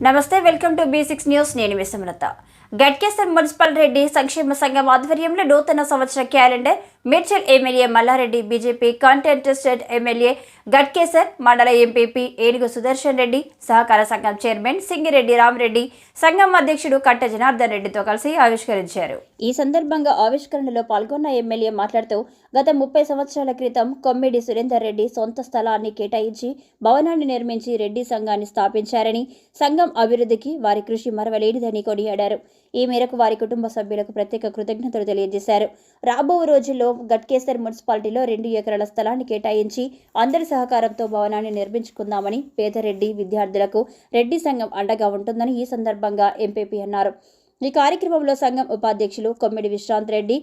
నమస్తే welcome to V six news. నేను Vishwanath Ghatkesar municipal Reddy సంక్షేమ సంఘం ఆధ్వర్యంలో నూతన సంవత్సర calendar Medchal MLA Malla Reddy BJP contested MLA Ghatkesar మండల ఎంపీపీ ఏనుగు సుదర్శన్ రెడ్డి సహకార సంఘం చైర్మన్ సింగిరెడ్డి రామరెడ్డి సంఘం అధ్యక్షుడు కట్ట జనార్దన్ రెడ్డితో కలిసి ఆవిష్కరించారు. ఈ సందర్భంగా ఆవిష్కరణలో పాల్గొన్న ఎమ్మెల్యే మాట్లాడుతూ గత ముప్పై సంవత్సరాల క్రితం కొమ్మిడి సురేందర్ రెడ్డి సొంత స్థలాన్ని కేటాయించి భవనాన్ని నిర్మించి రెడ్డి సంఘాన్ని స్థాపించారని సంఘం అభివృద్ధికి వారి కృషి మరవలేనిదని కొనియాడారు. ఈ మేరకు వారి కుటుంబ సభ్యులకు ప్రత్యేక కృతజ్ఞతలు తెలియజేశారు. రాబో రోజుల్లో గట్కేసర్ మున్సిపాలిటీలో రెండు ఎకరాల స్థలాన్ని కేటాయించి అందరి సహకారంతో భవనాన్ని నిర్మించుకుందామని పేదరెడ్డి విద్యార్థులకు రెడ్డి సంఘం అండగా ఉంటుందని ఈ సందర్భంగా ఎంపీపీ అన్నారు ఈ కార్యక్రమంలో సంఘం ఉపాధ్యక్షులు కొమ్మిడి విశ్రాంత్ రెడ్డి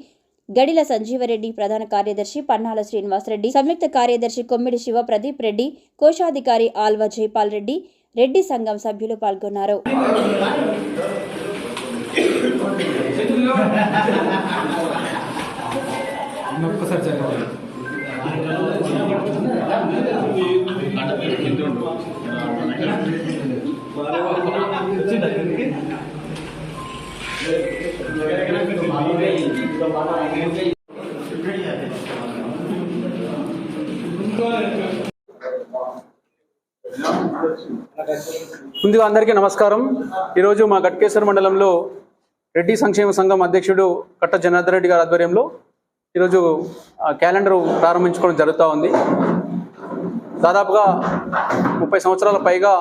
గడిల సంజీవరెడ్డి ప్రధాన కార్యదర్శి పన్నాల శ్రీనివాసరెడ్డి సంయుక్త కార్యదర్శి కొమ్మిడి శివ ప్రదీప్ రెడ్డి కోశాధికారి ఆల్వ జైపాల్ రెడ్డి రెడ్డి సంఘం సభ్యులు పాల్గొన్నారు ఒక్కసారి ముందుగా అందరికీ నమస్కారం. ఈరోజు మా గట్కేశ్వర మండలంలో రెడ్డి సంక్షేమ సంఘం అధ్యక్షుడు కట్ట జనార్దన్ రెడ్డి గారి ఆధ్వర్యంలో ఈరోజు క్యాలెండర్ ప్రారంభించుకోవడం జరుగుతూ ఉంది. దాదాపుగా ముప్పై సంవత్సరాల పైగా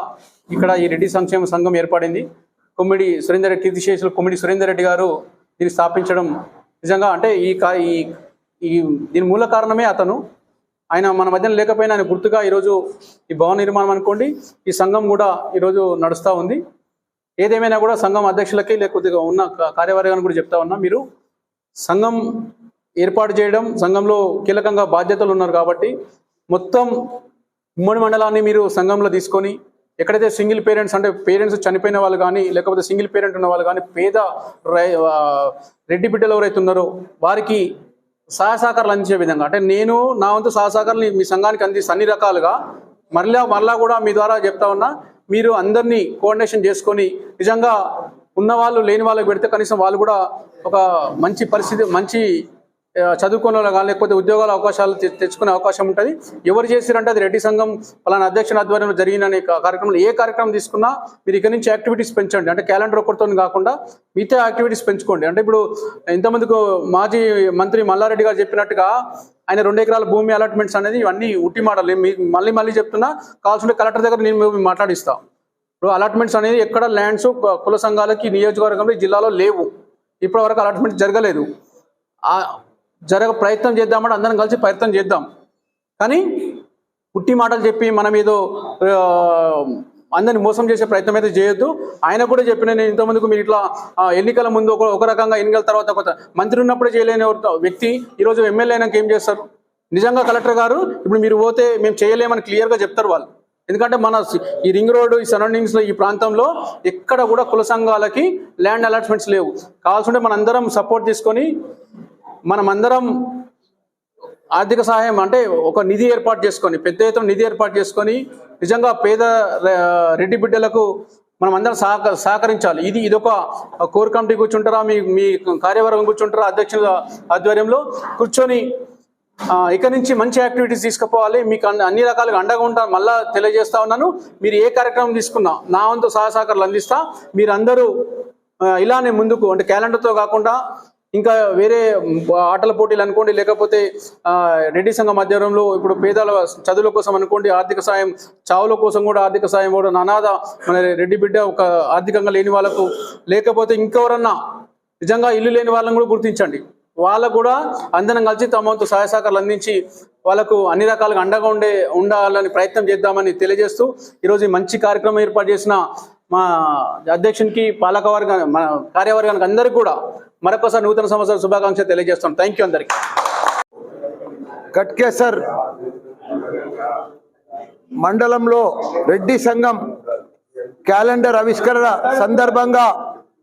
ఇక్కడ ఈ రెడ్డి సంక్షేమ సంఘం ఏర్పడింది. కొమ్మిడి సురేందర్ రెడ్డి కీర్తిశేషులు కొమ్మిడి సురేందర్ రెడ్డి గారు దీన్ని స్థాపించడం నిజంగా అంటే ఈ కా- ఈ ఈ దీని మూల కారణమే అతను. ఆయన మన మధ్యన లేకపోయినా ఆయన గుర్తుగా ఈరోజు ఈ భవన నిర్మాణం అనుకోండి ఈ సంఘం కూడా ఈరోజు నడుస్తూ ఉంది. ఏదేమైనా కూడా సంఘం అధ్యక్షులకి లేకపోతే ఉన్న కార్యవర్గాన్ని కూడా చెప్తా ఉన్నా మీరు సంఘం ఏర్పాటు చేయడం సంఘంలో కీలకంగా బాధ్యతలు ఉన్నారు కాబట్టి మొత్తం ఉమ్మడి మండలాన్ని మీరు సంఘంలో తీసుకొని ఎక్కడైతే సింగిల్ పేరెంట్స్ అంటే పేరెంట్స్ చనిపోయిన వాళ్ళు కానీ లేకపోతే సింగిల్ పేరెంట్ ఉన్న వాళ్ళు కానీ పేద రై రెడ్డి బిడ్డలు ఎవరైతే ఉన్నారో వారికి సహాయ సహకారాలు అందించే విధంగా అంటే నేను నా వంతు సహాయ సహకారాలు మీ సంఘానికి అందిస్తే అన్ని రకాలుగా మరలా మరలా కూడా మీ ద్వారా చెప్తా ఉన్నా మీరు అందరినీ కోఆర్డినేషన్ చేసుకొని నిజంగా ఉన్న వాళ్ళు లేని వాళ్ళకి పెడితే కనీసం వాళ్ళు కూడా ఒక మంచి పరిస్థితి మంచి చదువుకునే కానీ లేకపోతే ఉద్యోగాల అవకాశాలు తె- తెచ్చుకునే అవకాశం ఉంటుంది. ఎవరు చేసిరంటే అది రెడ్డి సంఘం పలానా అధ్యక్షుని ఆధ్వర్యంలో జరిగిన కార్యక్రమంలో ఏ కార్యక్రమం తీసుకున్నా మీరు ఇక్కడ నుంచి యాక్టివిటీస్ పెంచండి. అంటే క్యాలెండర్ ఒకటితో కాకుండా మిగతా యాక్టివిటీస్ పెంచుకోండి. అంటే ఇప్పుడు ఇంతమందికి మాజీ మంత్రి మల్లారెడ్డి గారు చెప్పినట్టుగా ఆయన రెండు ఎకరాల భూమి అలాట్మెంట్స్ అనేది ఇవన్నీ ఉట్టి మాటలు. మీ- మళ్ళీ మళ్ళీ చెప్తున్నా కావాల్సింటే కలెక్టర్ దగ్గర నేను మాట్లాడిస్తాను మాట్లాడిస్తాం. ఇప్పుడు అలాట్మెంట్స్ అనేది ఎక్కడ ల్యాండ్స్ కుల సంఘాలకి నియోజకవర్గంలో జిల్లాలో లేవు. ఇప్పటి వరకు అలాట్మెంట్ జరగలేదు జరగ ప్రయత్నం చేద్దామంటే అందరం కలిసి ప్రయత్నం చేద్దాం. కానీ పుట్టి మాటలు చెప్పి మనం ఏదో అందరిని మోసం చేసే ప్రయత్నం అయితే చేయొద్దు. ఆయన కూడా చెప్పిన నేను ఇంతమందికి మీరు ఇట్లా ఎన్నికల ముందు ఒక ఒక రకంగా ఎన్నికల తర్వాత ఒక మంత్రి ఉన్నప్పుడే చేయలేని ఒక వ్యక్తి ఈరోజు ఎమ్మెల్యే అయినాక ఏం చేస్తారు? నిజంగా కలెక్టర్ గారు ఇప్పుడు మీరు పోతే మేము చేయలేమని క్లియర్గా చెప్తారు వాళ్ళు. ఎందుకంటే మన ఈ రింగ్ రోడ్డు ఈ సరౌండింగ్స్లో ఈ ప్రాంతంలో ఎక్కడ కూడా కుల సంఘాలకి ల్యాండ్ అలాట్మెంట్స్ లేవు. కావాల్సింటే మన అందరం సపోర్ట్ తీసుకొని మనం అందరం ఆర్థిక సహాయం అంటే ఒక నిధి ఏర్పాటు చేసుకొని పెద్ద ఎత్తున నిధి ఏర్పాటు చేసుకొని నిజంగా పేద రెడ్డి బిడ్డలకు మనం అందరం సహక సహకరించాలి. ఇది ఇదొక కోర్ కమిటీ కూర్చుంటారా మీ మీ కార్యవర్గం కూర్చుంటారా అధ్యక్షుల ఆధ్వర్యంలో కూర్చొని ఆ, ఇక నుంచి మంచి యాక్టివిటీస్ తీసుకుపోవాలి. మీకు అన్ని అన్ని రకాలుగా అండగా ఉంటాను మళ్ళా తెలియజేస్తా ఉన్నాను. మీరు ఏ కార్యక్రమం తీసుకున్నా నా వంతు సహాయ సహకారాలు అందిస్తా. మీరందరూ ఇలానే ముందుకు అంటే క్యాలెండర్తో కాకుండా ఇంకా వేరే ఆటల పోటీలు అనుకోండి లేకపోతే రెడ్డి సంఘం ఆధ్వర్యంలో ఇప్పుడు పేదల చదువుల కోసం అనుకోండి ఆర్థిక సాయం చావుల కోసం కూడా ఆర్థిక సాయం కూడా అనాథ మన రెడ్డి బిడ్డ ఒక ఆర్థికంగా లేని వాళ్ళకు లేకపోతే ఇంకెవరన్నా నిజంగా ఇల్లు లేని వాళ్ళని కూడా గుర్తించండి. వాళ్ళకు కూడా అందరం కలిసి తమ వంతు సహాయ సహకారాలు అందించి వాళ్ళకు అన్ని రకాలుగా అండగా ఉండే ఉండాలని ప్రయత్నం చేద్దామని తెలియజేస్తూ ఈరోజు మంచి కార్యక్రమం ఏర్పాటు చేసిన మా అధ్యక్షునికి పాలకవర్గ మన కార్యవర్గానికి అందరికీ కూడా మరొకసారి నూతన సంవత్సర శుభాకాంక్షలు తెలియజేస్తాం. థ్యాంక్ యూ అందరికీ. కట్కేసర్ మండలంలో రెడ్డి సంఘం క్యాలెండర్ ఆవిష్కరణ సందర్భంగా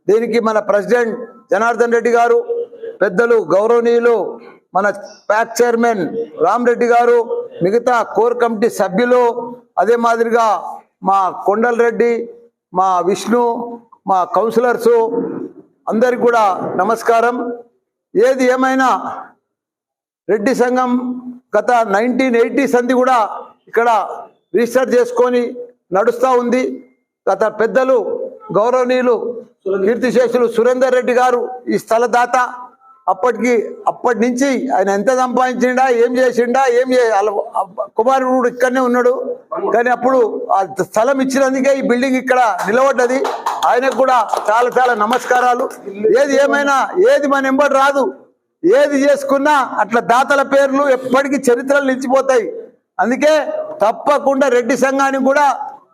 దీనికి మన ప్రెసిడెంట్ జనార్దన్ రెడ్డి గారు పెద్దలు గౌరవనీయులు మన ప్యాక్ చైర్మన్ రామ్ రెడ్డి గారు మిగతా కోర్ కమిటీ సభ్యులు అదే మాదిరిగా మా కొండల్ రెడ్డి మా విష్ణు మా కౌన్సిలర్సు అందరికి కూడా నమస్కారం. ఏది ఏమైనా రెడ్డి సంఘం గత నైన్టీన్ ఎయిటీ సంధి కూడా ఇక్కడ రిజిస్టర్ చేసుకొని నడుస్తూ ఉంది. గత పెద్దలు గౌరవనీయులు కీర్తిశేషులు సురేందర్ రెడ్డి గారు ఈ స్థలదాత అప్పటికి అప్పటి నుంచి ఆయన ఎంత సంపాదించిండా ఏం చేసిండా ఏం చే కుమారుడు ఇక్కడనే ఉన్నాడు. కానీ అప్పుడు ఆ స్థలం ఇచ్చినందుకే ఈ బిల్డింగ్ ఇక్కడ నిలబడ్డది. ఆయనకు కూడా చాలా చాలా నమస్కారాలు. ఏది ఏమైనా ఏది మన ఎంబడి రాదు. ఏది చేసుకున్నా అట్లా దాతల పేర్లు ఎప్పటికీ చరిత్రలు నిలిచిపోతాయి. అందుకే తప్పకుండా రెడ్డి సంఘానికి కూడా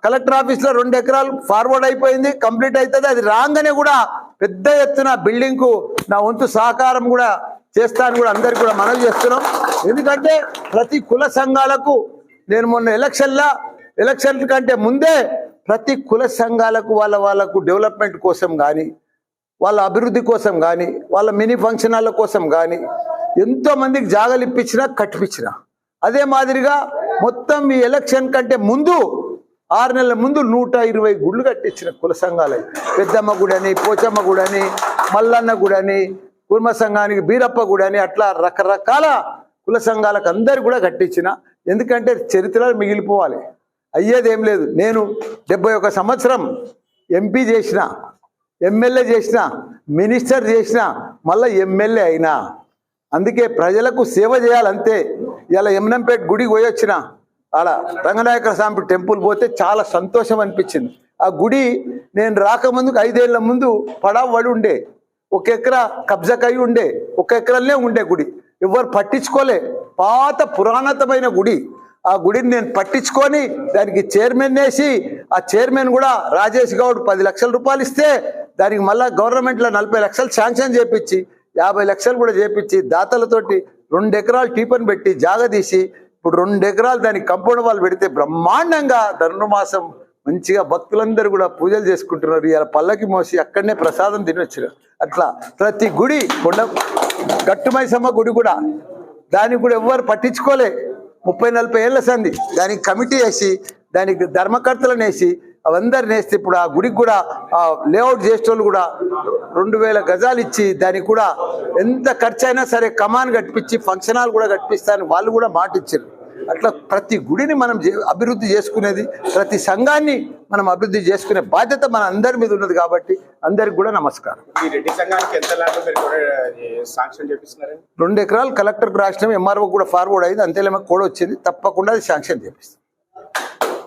కలెక్టర్ ఆఫీస్లో రెండు ఎకరాలు ఫార్వర్డ్ అయిపోయింది కంప్లీట్ అవుతుంది అది రాగానే కూడా పెద్ద ఎత్తున బిల్డింగ్కు నా వంతు సహకారం కూడా చేస్తాను కూడా అందరికి కూడా మనవి చేస్తున్నాం. ఎందుకంటే ప్రతి కుల సంఘాలకు నేను మొన్న ఎలక్షన్లా ఎలక్షన్ కంటే ముందే ప్రతి కుల సంఘాలకు వాళ్ళ వాళ్ళకు డెవలప్మెంట్ కోసం కానీ వాళ్ళ అభివృద్ధి కోసం కానీ వాళ్ళ మినీ ఫంక్షన్ కోసం కానీ ఎంతో మందికి జాగాలు ఇప్పించినా కట్టిపించిన అదే మాదిరిగా మొత్తం ఈ ఎలక్షన్ కంటే ముందు ఆరు నెలల ముందు నూట ఇరవై గుళ్ళు కట్టించిన కుల సంఘాలు పెద్దమ్మ గుడి అని పోచమ్మ గుడి అని మల్లన్న గుడి అని కుర్మ సంఘానికి బీరప్ప గుడి అని అట్లా రకరకాల కుల సంఘాలకు అందరు కూడా కట్టించిన. ఎందుకంటే చరిత్ర మిగిలిపోవాలి. అయ్యేది ఏం లేదు. నేను డెబ్బై ఒక సంవత్సరం ఎంపీ చేసిన ఎమ్మెల్యే చేసిన మినిస్టర్ చేసిన మళ్ళీ ఎమ్మెల్యే అయినా. అందుకే ప్రజలకు సేవ చేయాలంతే. ఇలా ఎమ్నంపేట గుడికి పోయి వచ్చిన ఆడ రంగనాయక స్వామి టెంపుల్ పోతే చాలా సంతోషం అనిపించింది. ఆ గుడి నేను రాకముందుకు ఐదేళ్ళ ముందు పడవ ఉండే ఒక ఎకరా కబ్జాకై ఉండే ఒక ఎకరాలనే ఉండే గుడి. ఎవరు పట్టించుకోలే. పాత పురాణతమైన గుడి. ఆ గుడిని నేను పట్టించుకొని దానికి చైర్మన్ వేసి ఆ చైర్మన్ కూడా రాజేష్ గౌడ్ పది లక్షల రూపాయలు ఇస్తే దానికి మళ్ళీ గవర్నమెంట్లో నలభై లక్షలు శాంక్షన్ చేపించి యాభై లక్షలు కూడా చేపించి దాతలతోటి రెండు ఎకరాలు టీపన్ పెట్టి జాగ తీసి ఇప్పుడు రెండు ఎకరాలు దానికి కంపౌండ్ వాళ్ళు పెడితే బ్రహ్మాండంగా ధనుర్మాసం మంచిగా భక్తులందరూ కూడా పూజలు చేసుకుంటున్నారు. ఇలా పల్లకి మోసి అక్కడనే ప్రసాదం తినొచ్చారు. అట్లా ప్రతి గుడి కొండ గట్టుమైసమ్మ గుడి కూడా దానికి కూడా ఎవ్వరు పట్టించుకోలే. ముప్పై నలభై ఏళ్ళ సంది దానికి కమిటీ వేసి దానికి ధర్మకర్తలను వేసి అవందరిని వేస్తే ఇప్పుడు ఆ గుడికి కూడా ఆ లేఅవుట్ చేసేటోళ్ళు కూడా రెండు వేల గజాలు ఇచ్చి దానికి కూడా ఎంత ఖర్చు అయినా సరే కమాన్ కట్టించి ఫంక్షన్ హాల్ కూడా కట్టిస్తారని వాళ్ళు కూడా మాట ఇచ్చారు అట్లా ప్రతి గుడిని మనం అభివృద్ధి చేసుకునేది ప్రతి సంఘాన్ని మనం అభివృద్ధి చేసుకునే బాధ్యత మన అందరి మీద ఉన్నది కాబట్టి అందరికి కూడా నమస్కారం. రెండు ఎకరాలు కలెక్టర్కి రాసినాం ఎంఆర్ఓ కూడా ఫార్వర్డ్ అయింది అంతేలేమో కూడా వచ్చింది తప్పకుండా అది శాంక్షన్ చేపిస్తాం.